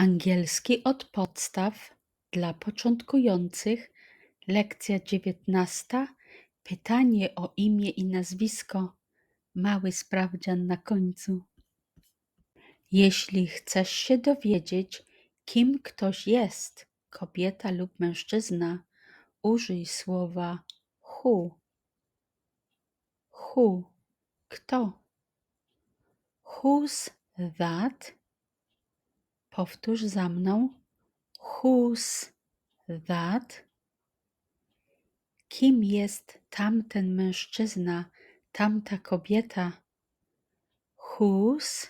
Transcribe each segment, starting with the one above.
Angielski od podstaw dla początkujących, lekcja dziewiętnasta. Pytanie o imię i nazwisko. Mały sprawdzian na końcu. Jeśli chcesz się dowiedzieć, kim ktoś jest, kobieta lub mężczyzna, użyj słowa who. Who. Kto? Who's that? Powtórz za mną. Who's that? Kim jest tamten mężczyzna, tamta kobieta? Whose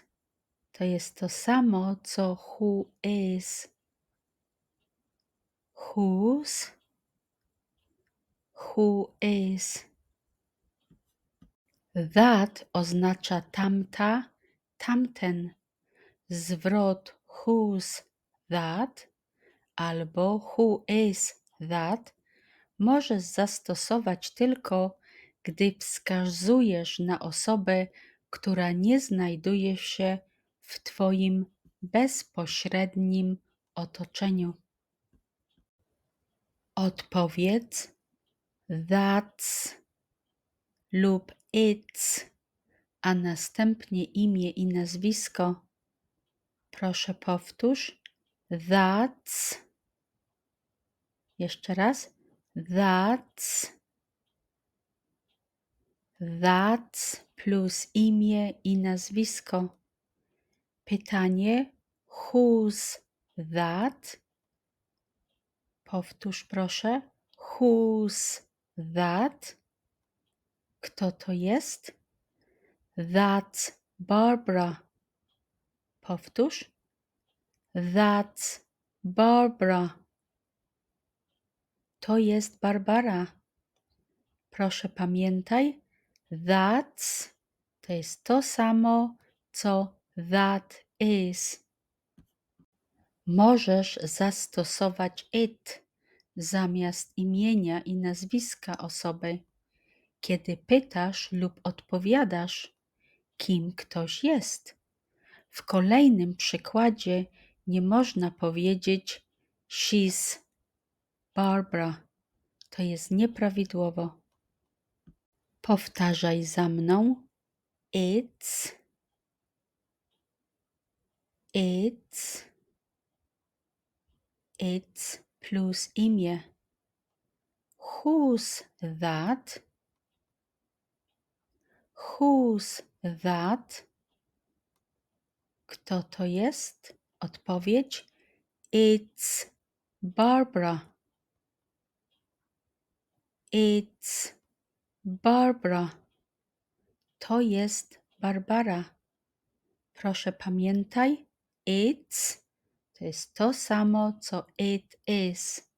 to jest to samo, co who is. Whose, who is. That oznacza tamta, tamten. Zwrot who's that albo who is that możesz zastosować tylko, gdy wskazujesz na osobę, która nie znajduje się w Twoim bezpośrednim otoczeniu. Odpowiedz that's lub it's, a następnie imię i nazwisko. Proszę powtórz. That's. Jeszcze raz. That's. That's plus imię i nazwisko. Pytanie. Who's that? Powtórz proszę. Who's that? Kto to jest? That's Barbara. Powtórz. That's Barbara. To jest Barbara. Proszę pamiętaj, that's to jest to samo, co that is. Możesz zastosować it zamiast imienia i nazwiska osoby, kiedy pytasz lub odpowiadasz, kim ktoś jest. W kolejnym przykładzie nie można powiedzieć she's Barbara. To jest nieprawidłowo. Powtarzaj za mną. It's. It's. It's plus imię. Who's that? Who's that? Kto to jest? Odpowiedź: It's Barbara. It's Barbara. To jest Barbara. Proszę pamiętaj, it's to jest to samo, co it is.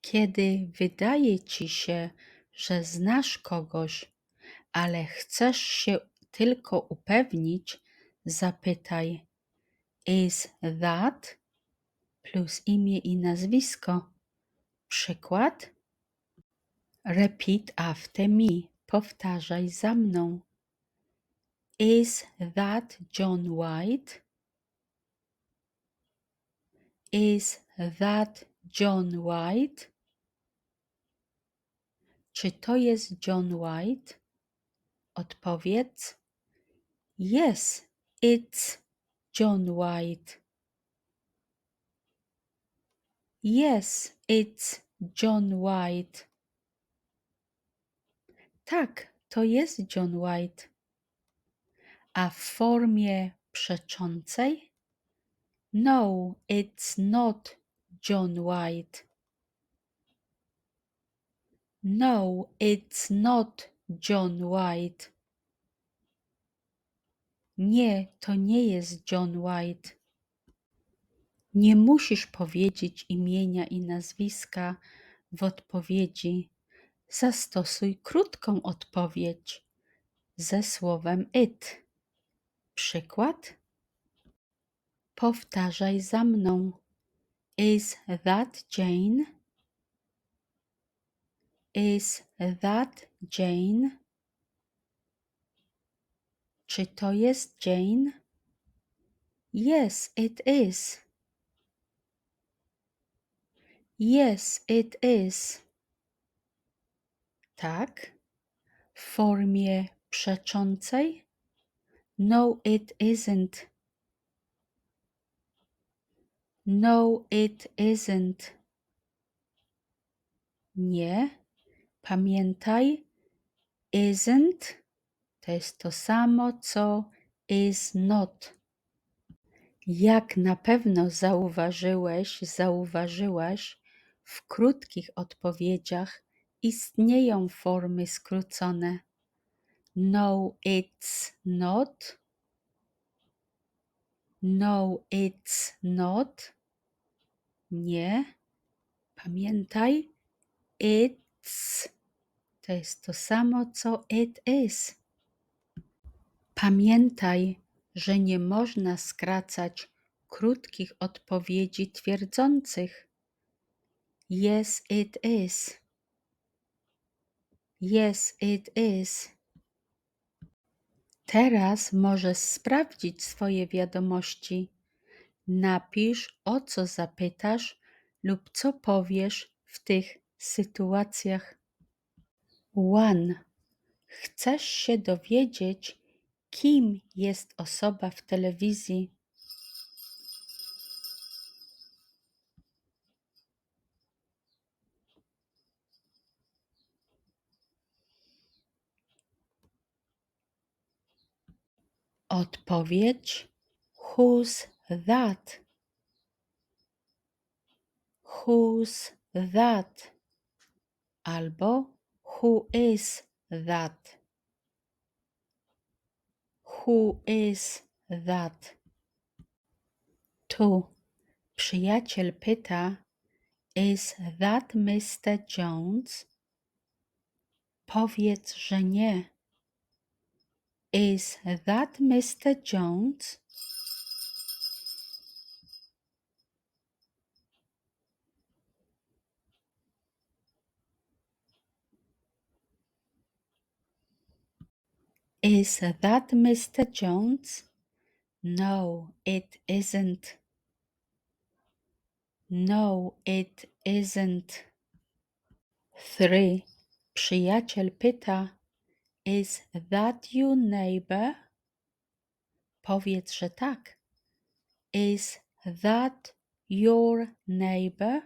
Kiedy wydaje ci się, że znasz kogoś, ale chcesz się tylko upewnić, zapytaj: Is that? plus imię i nazwisko. Przykład? Repeat after me. Powtarzaj za mną. Is that John White? Is that John White? Czy to jest John White? Odpowiedz. Yes, it's John White. Yes, it's John White. Tak, to jest John White. A w formie przeczącej? No, it's not John White. No, it's not John White. Nie, to nie jest John White. Nie musisz powiedzieć imienia i nazwiska w odpowiedzi. Zastosuj krótką odpowiedź ze słowem it. Przykład? Powtarzaj za mną. Is that Jane? Is that Jane? Czy to jest Jane? Yes, it is. Yes, it is. Tak. W formie przeczącej? No, it isn't. No, it isn't. Nie. Pamiętaj, isn't to jest to samo co is not. Jak na pewno zauważyłeś, zauważyłaś, w krótkich odpowiedziach istnieją formy skrócone. No, it's not. No, it's not. Nie. Pamiętaj, it's to jest to samo co it is. Pamiętaj, że nie można skracać krótkich odpowiedzi twierdzących. Yes, it is. Yes, it is. Teraz możesz sprawdzić swoje wiadomości. Napisz, o co zapytasz lub co powiesz w tych sytuacjach. 1. Chcesz się dowiedzieć, kim jest osoba w telewizji? Odpowiedź Who's that? Who's that? Albo Who is that? Who is that? Tu przyjaciel pyta Is that Mr. Jones? Powiedz, że nie. Is that Mr. Jones? Is that Mr. Jones? No, it isn't. No, it isn't. 3. Przyjaciel pyta: Is that your neighbor? Powiedz, że tak. Is that your neighbor?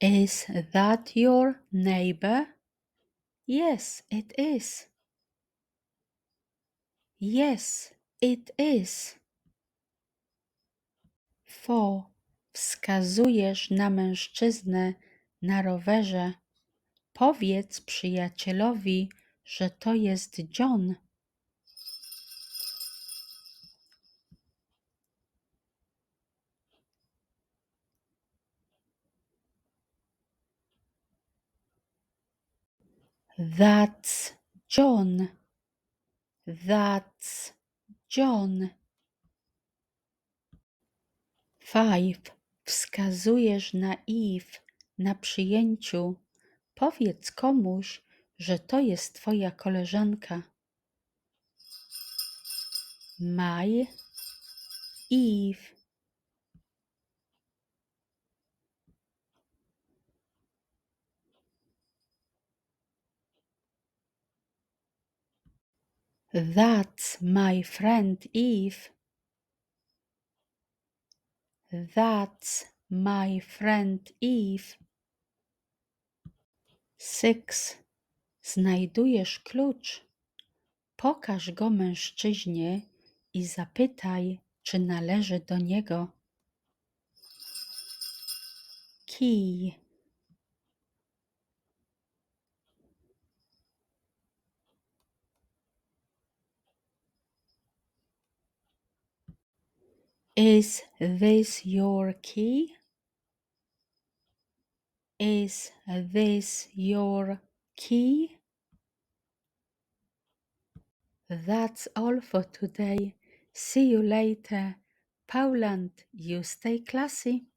Is that your neighbor? Yes, it is. Yes, it is. 4. Wskazujesz na mężczyznę na rowerze. Powiedz przyjacielowi, że to jest John. That's John. That's John. 5. Wskazujesz na Eve na przyjęciu. Powiedz komuś, że to jest twoja koleżanka. My Eve. That's my friend Eve. That's my friend Eve. 6. Znajdujesz klucz. Pokaż go mężczyźnie i zapytaj, czy należy do niego. Key. Is this your key? Is this your key? That's all for today. See you later. Poland, you stay classy.